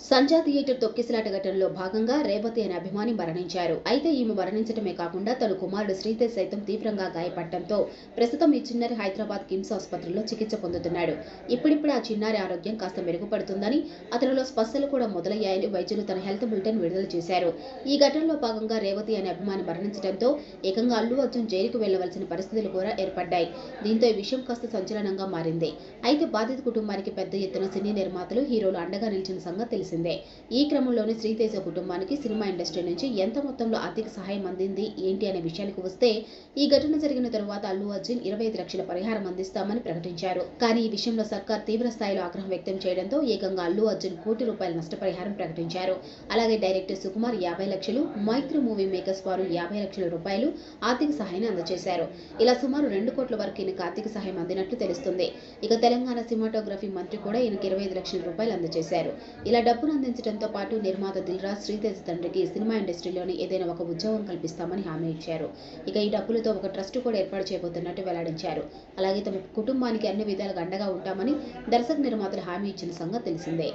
సంజా theatre తొక్కిసలాట ఘటనలో భాగంగా రేవతి అనే అభిమాని మరణించారు. అయితే ఈమె మరణించడమే కాకుండా తన కుమారుడు శ్రీతేజ్ సైతం తీవ్రంగా గాయపడటంతో ప్రస్తుతం ఈ చిన్నారి హైదరాబాద్ కిమ్స్ ఆసుపత్రిలో చికిత్స పొందుతున్నాడు. ఇప్పుడిప్పుడు ఆ చిన్నారి ఆరోగ్యం కాస్త మెరుగుపడుతుందని అతనిలో స్పర్శలు కూడా మొదలయ్యాయని వైద్యులు తన హెల్త్ బులెటిన్ విడుదల చేశారు. ఈ ఘటనలో భాగంగా రేవతి అనే అభిమాని మరణించడంతో ఏకంగా అల్లు అర్జున్ జైలుకు వెళ్ళవలసిన పరిస్థితులు కూడా ఏర్పడ్డాయి. దీంతో ఈ విషయం కాస్త సంచలనంగా మారింది. అయితే బాధిత కుటుంబానికి పెద్ద ఎత్తున సినీ నిర్మాతలు హీరోలు అండగా నిలిచిన సంగతి తెలిసిందే ఈ క్రమంలోనే శ్రీతేజ కుటుంబానికి సినిమా ఇండస్ట్రీ నుంచి ఎంత మొత్తంలో ఆర్థిక సహాయం అందింది ఏంటి అనే విషయానికి వస్తే ఈ ఘటన జరిగిన తరువాత అల్లు అర్జున్ ఇరవై ఐదు లక్షల పరిహారం అందిస్తామని ప్రకటించారు. కానీ ఈ విషయంలో సర్కార్ తీవ్ర స్థాయిలో ఆగ్రహం వ్యక్తం చేయడంతో ఏకంగా అల్లు అర్జున్ కోటి రూపాయల నష్టపరిహారం ప్రకటించారు. అలాగే డైరెక్టర్ సుకుమార్ యాభై లక్షలు మైత్రి మూవీ మేకర్స్ వారు యాభై లక్షల రూపాయలు ఆర్థిక సహాయాన్ని అందజేశారు. ఇలా సుమారు రెండు కోట్ల వరకు ఈయనకు ఆర్థిక సహాయం అందినట్లు తెలుస్తుంది. ఇక తెలంగాణ సినిమాటోగ్రఫీ మంత్రి కూడా ఈయనకు ఇరవై ఐదు లక్షల రూపాయలు అందజేశారు. ఇలా డబ్బును అందించడంతో పాటు నిర్మాత దిల్రాజ్ శ్రీతేజ్ తండ్రికి సినిమా ఇండస్ట్రీలోని ఏదైనా ఒక ఉద్యోగం కల్పిస్తామని హామీ ఇచ్చారు. ఇక ఈ డబ్బులతో ఒక ట్రస్ట్ కూడా ఏర్పాటు చేయబోతున్నట్టు వెల్లడించారు. అలాగే తమ కుటుంబానికి అన్ని విధాలుగా అండగా ఉంటామని దర్శక నిర్మాతలు హామీ ఇచ్చిన సంగతి తెలిసిందే.